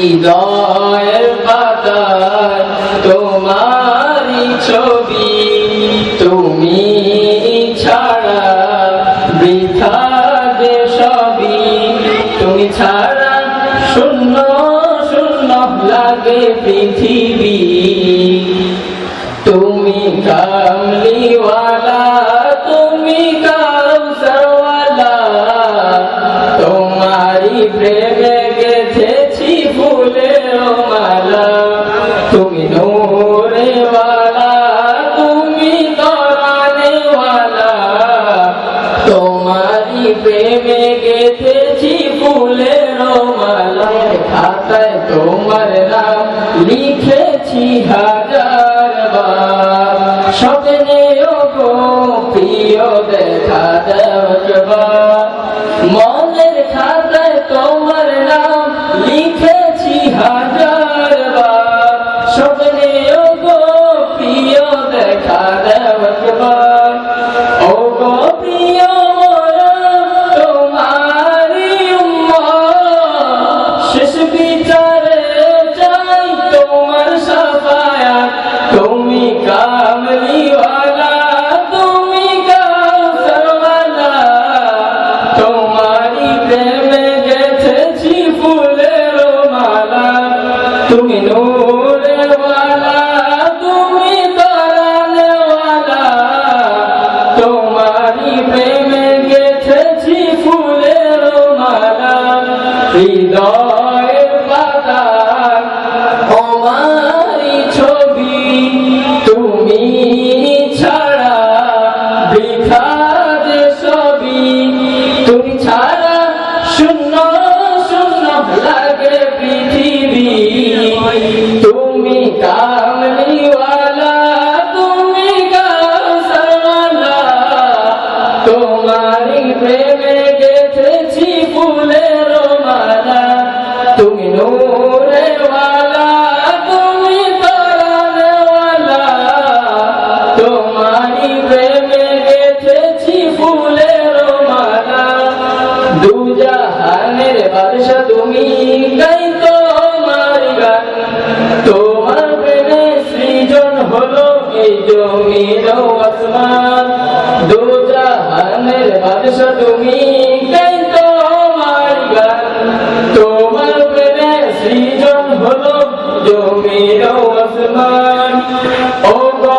হৃদয়ের পাতায় তোমারই ছবি। তুমি ছাড়া বৃথা যে সবই, তুমি ছাড়া শূন্য শূন্য লাগে পৃথিবী। তুমি কামলিওয়ালা প্রেমে গেথেছি ফুলের মালা খাতায় তোমার লিখেছি হাজার হৃদয়ের দুজাহানের বাদশা তুমি গাই তোমার গান। তোমার প্রেমে সৃজন হলো এই জমিন তুমি গাই তোমার তোমার প্রেমে সৃজন হলো জমিন আসমান। ও গো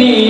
be